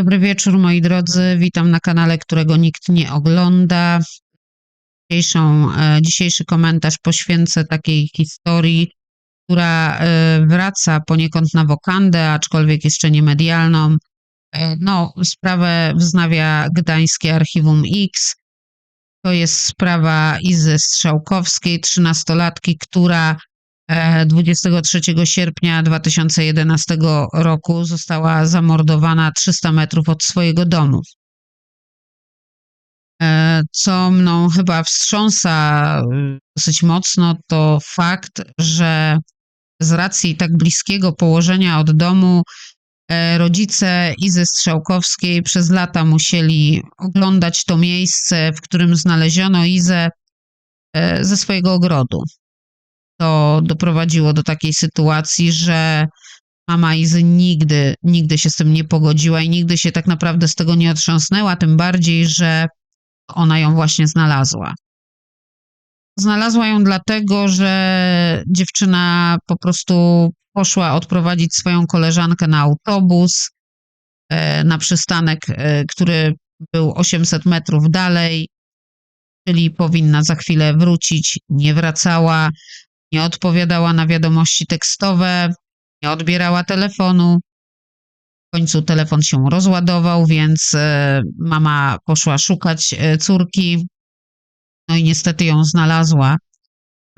Dobry wieczór moi drodzy, witam na kanale, którego nikt nie ogląda. Dzisiejszą, e, dzisiejszy komentarz poświęcę takiej historii, która e, wraca poniekąd na wokandę, aczkolwiek jeszcze nie medialną. E, No, sprawę wznawia Gdańskie Archiwum X. To jest sprawa Izy Strzałkowskiej, trzynastolatki, która 23 sierpnia 2011 roku została zamordowana 300 metrów od swojego domu. E, Co mną chyba wstrząsa y, dosyć mocno, to fakt, że z racji tak bliskiego położenia od domu e, rodzice Izy Strzałkowskiej przez lata musieli oglądać to miejsce, w którym znaleziono Izę e, ze swojego ogrodu. To doprowadziło do takiej sytuacji, że mama Izy nigdy, nigdy się z tym nie pogodziła i nigdy się tak naprawdę z tego nie otrząsnęła, tym bardziej, że ona ją właśnie znalazła. Znalazła ją dlatego, że dziewczyna po prostu poszła odprowadzić swoją koleżankę na autobus, e, na przystanek, e, który był 800 metrów dalej, czyli powinna za chwilę wrócić. Nie wracała, nie odpowiadała na wiadomości tekstowe, nie odbierała telefonu. W końcu telefon się rozładował, więc e, mama poszła szukać e, córki. No i niestety ją znalazła.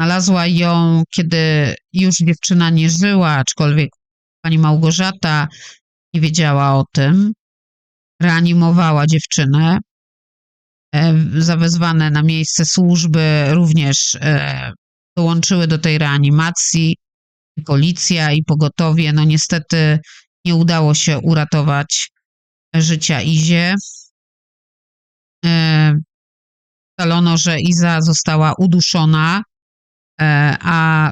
Znalazła ją, kiedy już dziewczyna nie żyła, aczkolwiek pani Małgorzata nie wiedziała o tym. Reanimowała dziewczynę. E, Zawezwane na miejsce służby również dołączyły do tej reanimacji. I Policja i pogotowie. No niestety nie udało się uratować życia Izie. E, Ustalono, że Iza została uduszona, e, a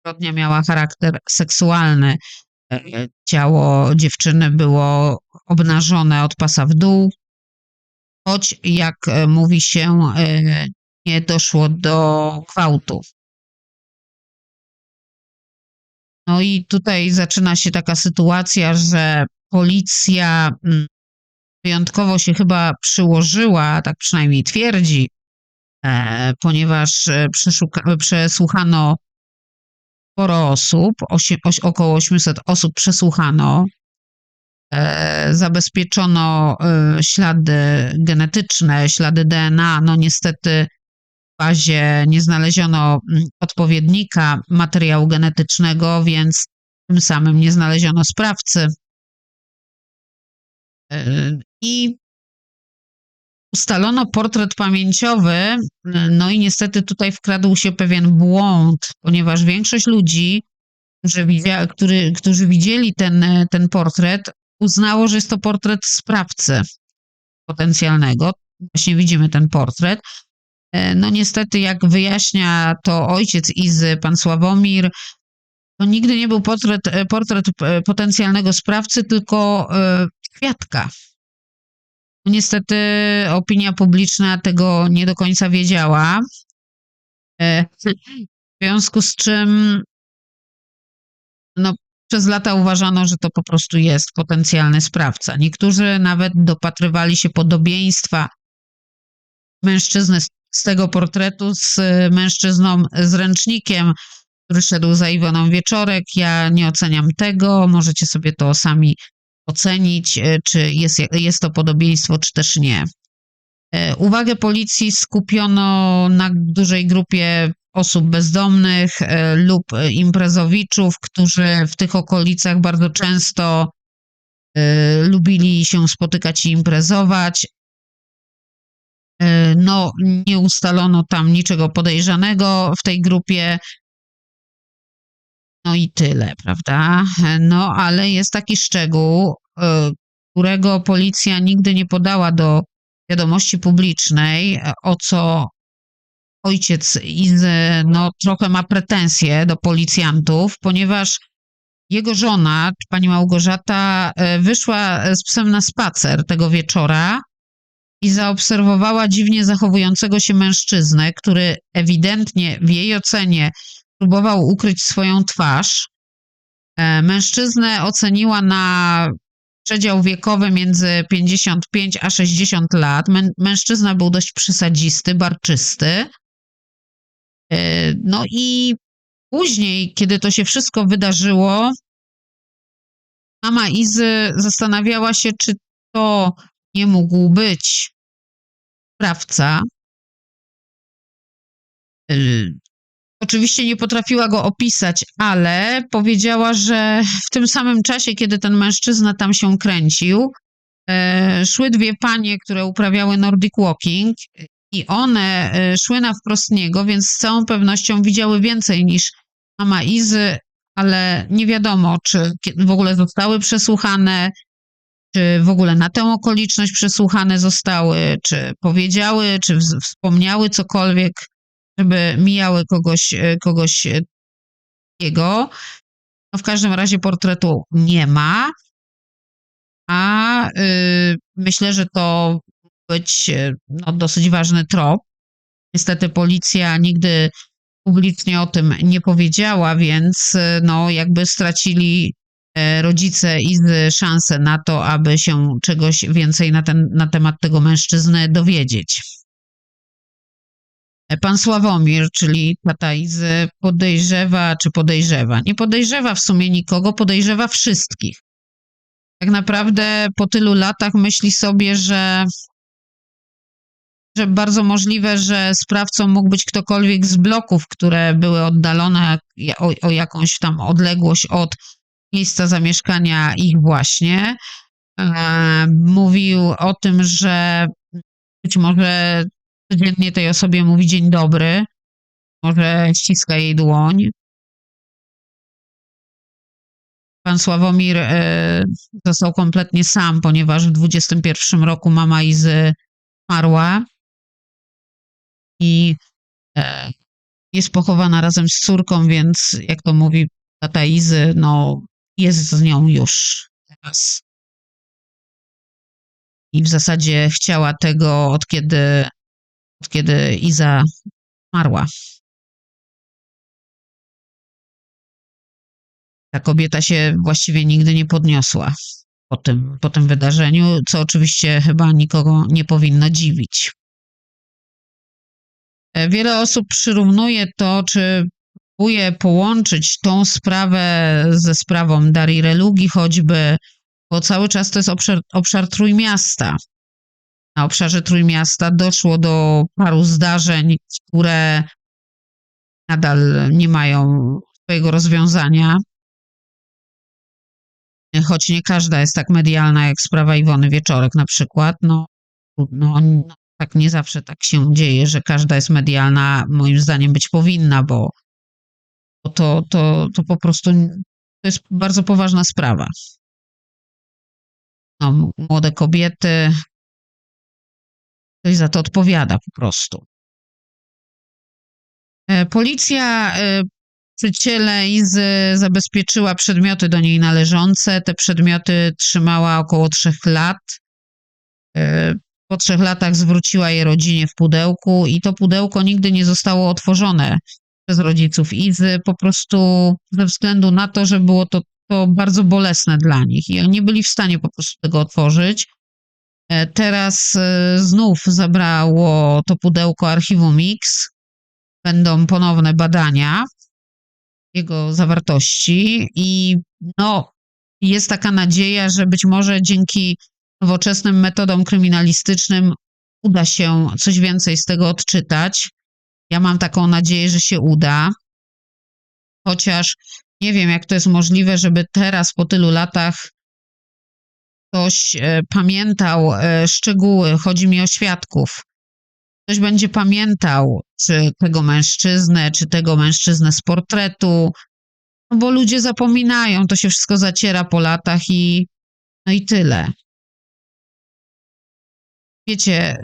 zbrodnia miała charakter seksualny. E, Ciało dziewczyny było obnażone od pasa w dół, choć jak mówi się, nie doszło do gwałtów. No i tutaj zaczyna się taka sytuacja, że policja mm, wyjątkowo się chyba przyłożyła, tak przynajmniej twierdzi, e, ponieważ e, przeszuka- przesłuchano sporo osób, osie, około 800 osób przesłuchano. E, zabezpieczono e, ślady genetyczne, ślady DNA. No niestety bazie nie znaleziono mm, odpowiednika materiału genetycznego, więc tym samym nie znaleziono sprawcy. E, I ustalono portret pamięciowy, no i niestety tutaj wkradł się pewien błąd, ponieważ większość ludzi, którzy, widzia, który, którzy widzieli ten, ten portret, uznało, że jest to portret sprawcy potencjalnego. Właśnie widzimy ten portret. E, No niestety, jak wyjaśnia to ojciec Izy, pan Sławomir, to nigdy nie był portret, e, portret e, potencjalnego sprawcy, tylko kwiatka. Niestety opinia publiczna tego nie do końca wiedziała. W związku z czym no, przez lata uważano, że to po prostu jest potencjalny sprawca. Niektórzy nawet dopatrywali się podobieństwa mężczyzny z- z tego portretu z e, mężczyzną z ręcznikiem, który szedł za Iwoną Wieczorek. Ja nie oceniam tego, możecie sobie to sami ocenić, e, czy jest, jest to podobieństwo, czy też nie. E, Uwagę policji skupiono na dużej grupie osób bezdomnych e, lub e, imprezowiczów, którzy w tych okolicach bardzo często lubili się spotykać i imprezować. E, No, nie ustalono tam niczego podejrzanego w tej grupie. No i tyle, prawda? E, No, ale jest taki szczegół, e, którego policja nigdy nie podała do wiadomości publicznej, o co ojciec no, trochę ma pretensje do policjantów, ponieważ jego żona, pani Małgorzata, wyszła z psem na spacer tego wieczora i zaobserwowała dziwnie zachowującego się mężczyznę, który ewidentnie w jej ocenie próbował ukryć swoją twarz. E, Mężczyznę oceniła na przedział wiekowy między 55 a 60 lat. Mę- Mężczyzna był dość przysadzisty, barczysty. E, No i później, kiedy to się wszystko wydarzyło, mama Izy zastanawiała się, czy to nie mógł być sprawca. Y, Oczywiście nie potrafiła go opisać, ale powiedziała, że w tym samym czasie, kiedy ten mężczyzna tam się kręcił, e, szły dwie panie, które uprawiały Nordic Walking i one e, szły na wprost niego, więc z całą pewnością widziały więcej niż mama Izy, ale nie wiadomo, czy w ogóle zostały przesłuchane, czy w ogóle na tę okoliczność przesłuchane zostały, czy powiedziały, czy wspomniały cokolwiek, żeby mijały kogoś, e, kogoś e, takiego. No w każdym razie portretu nie ma, a y, myślę, że to być e, no, dosyć ważny trop. Niestety policja nigdy publicznie o tym nie powiedziała, więc no, jakby stracili rodzice Izy szansę na to, aby się czegoś więcej na, ten, na temat tego mężczyzny dowiedzieć. E, Pan Sławomir, czyli tata Izy, podejrzewa, czy podejrzewa? Nie podejrzewa w sumie nikogo, podejrzewa wszystkich. Tak naprawdę po tylu latach myśli sobie, że, że bardzo możliwe, że sprawcą mógł być ktokolwiek z bloków, które były oddalone o, o jakąś tam odległość od miejsca zamieszkania ich właśnie. E, Mówił o tym, że być może codziennie tej osobie mówi dzień dobry, może ściska jej dłoń. Pan Sławomir e, został kompletnie sam, ponieważ w 21 roku mama Izy zmarła i e, jest pochowana razem z córką, więc jak to mówi tata Izy, no jest z nią już teraz. I w zasadzie chciała tego od kiedy, od kiedy Iza zmarła. Ta kobieta się właściwie nigdy nie podniosła po tym, po tym wydarzeniu, co oczywiście chyba nikogo nie powinno dziwić. E, Wiele osób przyrównuje to, czy próbuje połączyć tą sprawę ze sprawą Darii Relugi choćby, bo cały czas to jest obszar, obszar Trójmiasta. Na obszarze Trójmiasta doszło do paru zdarzeń, które nadal nie mają swojego rozwiązania. Choć nie każda jest tak medialna jak sprawa Iwony Wieczorek na przykład. No, no, no tak nie zawsze tak się dzieje, że każda jest medialna, moim zdaniem być powinna, bo to, to, to po prostu to jest bardzo poważna sprawa. No, młode kobiety, ktoś za to odpowiada po prostu. E, Policja e, przy ciele Izy zabezpieczyła przedmioty do niej należące. Te przedmioty trzymała około trzech lat. E, Po trzech latach zwróciła je rodzinie w pudełku i to pudełko nigdy nie zostało otworzone przez rodziców Izy, po prostu ze względu na to, że było to, to bardzo bolesne dla nich i oni nie byli w stanie po prostu tego otworzyć. E, Teraz e, znów zabrało to pudełko archiwum X. Będą ponowne badania jego zawartości i no, jest taka nadzieja, że być może dzięki nowoczesnym metodom kryminalistycznym uda się coś więcej z tego odczytać. Ja mam taką nadzieję, że się uda. Chociaż nie wiem, jak to jest możliwe, żeby teraz po tylu latach ktoś e, pamiętał e, szczegóły. Chodzi mi o świadków. Ktoś będzie pamiętał, czy tego mężczyznę, czy tego mężczyznę z portretu, no bo ludzie zapominają, to się wszystko zaciera po latach i no i tyle. Wiecie,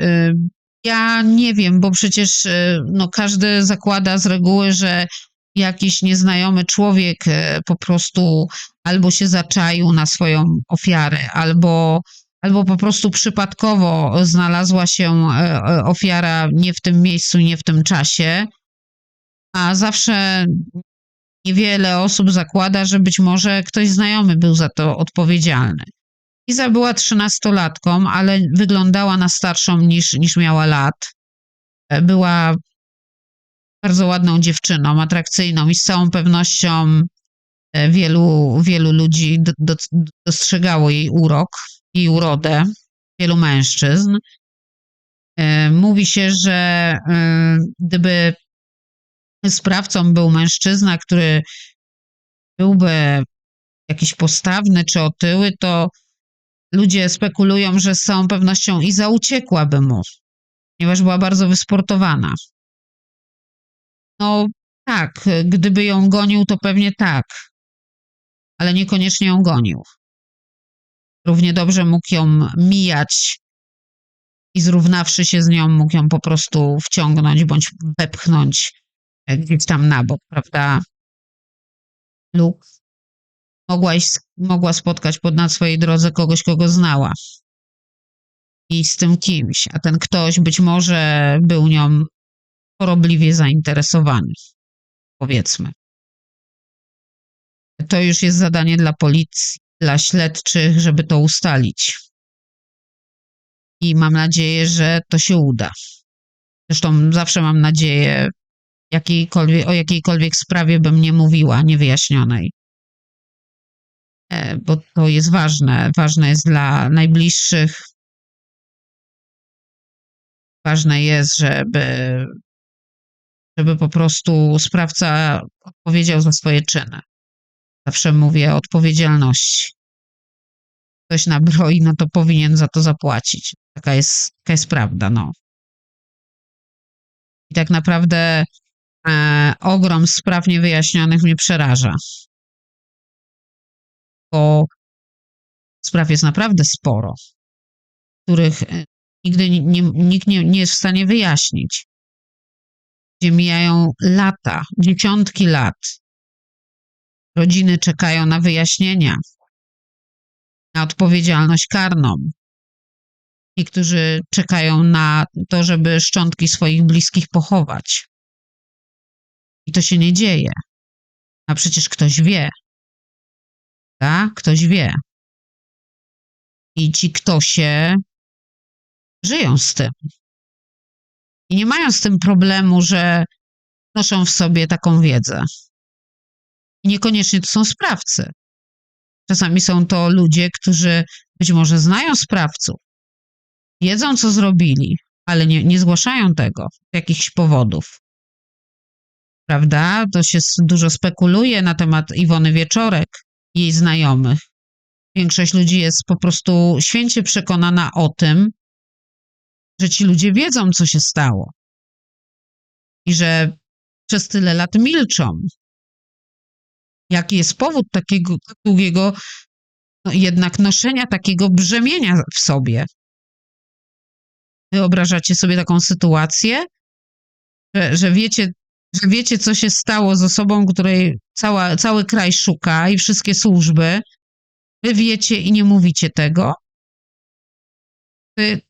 ja nie wiem, bo przecież y, no, każdy zakłada z reguły, że jakiś nieznajomy człowiek y, po prostu albo się zaczaił na swoją ofiarę, albo, albo po prostu przypadkowo znalazła się e, e, ofiara nie w tym miejscu, nie w tym czasie. A zawsze niewiele osób zakłada, że być może ktoś znajomy był za to odpowiedzialny. Iza była trzynastolatką, ale wyglądała na starszą niż, niż miała lat. E, Była bardzo ładną dziewczyną, atrakcyjną i z całą pewnością e, wielu, wielu ludzi do, do, dostrzegało jej urok i urodę, wielu mężczyzn. E, Mówi się, że gdyby sprawcą był mężczyzna, który byłby jakiś postawny czy otyły, to ludzie spekulują, że z całą pewnością Iza uciekłaby mu, ponieważ była bardzo wysportowana. No tak, gdyby ją gonił, to pewnie tak, ale niekoniecznie ją gonił. Równie dobrze mógł ją mijać i zrównawszy się z nią, mógł ją po prostu wciągnąć bądź wepchnąć e, gdzieś tam na bok, prawda? Lub mogła, iść, mogła spotkać pod na swojej drodze kogoś, kogo znała. I z tym kimś, a ten ktoś być może był nią chorobliwie zainteresowany, powiedzmy. To już jest zadanie dla policji, dla śledczych, żeby to ustalić. I mam nadzieję, że to się uda. Zresztą zawsze mam nadzieję, jakiejkolwiek, o jakiejkolwiek sprawie bym nie mówiła, niewyjaśnionej. E, Bo to jest ważne. Ważne jest dla najbliższych. Ważne jest, żeby, żeby po prostu sprawca odpowiedział za swoje czyny. Zawsze mówię o odpowiedzialności. Ktoś nabroi, no to powinien za to zapłacić. Taka jest, taka jest prawda, no. I tak naprawdę e, ogrom spraw niewyjaśnionych mnie przeraża. Bo spraw jest naprawdę sporo, których e, nigdy nie, nikt nie, nie jest w stanie wyjaśnić. Gdzie mijają lata, dziesiątki lat. Rodziny czekają na wyjaśnienia, na odpowiedzialność karną. Niektórzy czekają na to, żeby szczątki swoich bliskich pochować. I to się nie dzieje. A przecież ktoś wie. Tak? Ktoś wie. I ci ktoś żyją z tym. I nie mają z tym problemu, że noszą w sobie taką wiedzę. I niekoniecznie to są sprawcy. Czasami są to ludzie, którzy być może znają sprawców, wiedzą, co zrobili, ale nie, nie zgłaszają tego z jakichś powodów. Prawda? To się dużo spekuluje na temat Iwony Wieczorek jej znajomych. Większość ludzi jest po prostu święcie przekonana o tym, że ci ludzie wiedzą, co się stało. I że przez tyle lat milczą. Jaki jest powód takiego tak długiego no, jednak noszenia takiego brzemienia w sobie? Wyobrażacie sobie taką sytuację, że, że, wiecie, że wiecie, co się stało z osobą, której cała, cały kraj szuka i wszystkie służby. Wy wiecie i nie mówicie tego.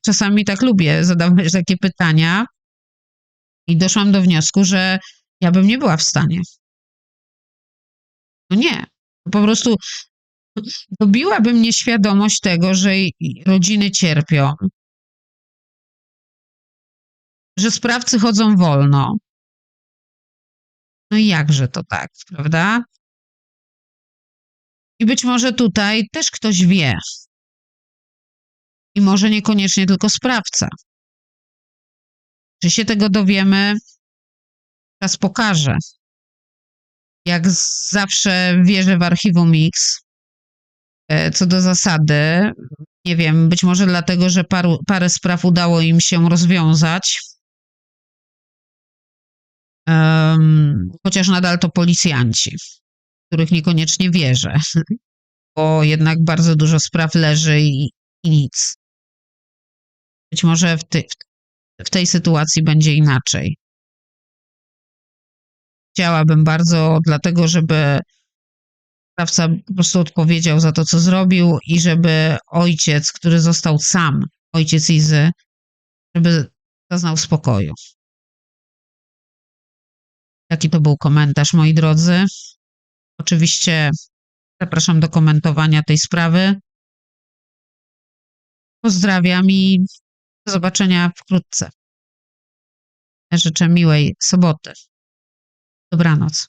Czasami tak lubię zadawać takie pytania i doszłam do wniosku, że ja bym nie była w stanie. No nie. Po prostu dobiłaby mnie świadomość tego, że rodziny cierpią, że sprawcy chodzą wolno. No i jakże to tak, prawda? I być może tutaj też ktoś wie. I może niekoniecznie tylko sprawca. Czy się tego dowiemy? Czas pokaże. Jak zawsze wierzę w archiwum X. E, Co do zasady, nie wiem, być może dlatego, że paru, parę spraw udało im się rozwiązać. Em, chociaż nadal to policjanci, których niekoniecznie wierzę, bo jednak bardzo dużo spraw leży i, i nic. Być może w, ty, w tej sytuacji będzie inaczej. Chciałabym bardzo, dlatego żeby sprawca po prostu odpowiedział za to, co zrobił i żeby ojciec, który został sam, ojciec Izy, żeby zaznał spokoju. Taki to był komentarz, moi drodzy. Oczywiście zapraszam do komentowania tej sprawy. Pozdrawiam i do zobaczenia wkrótce. Życzę miłej soboty. Dobranoc.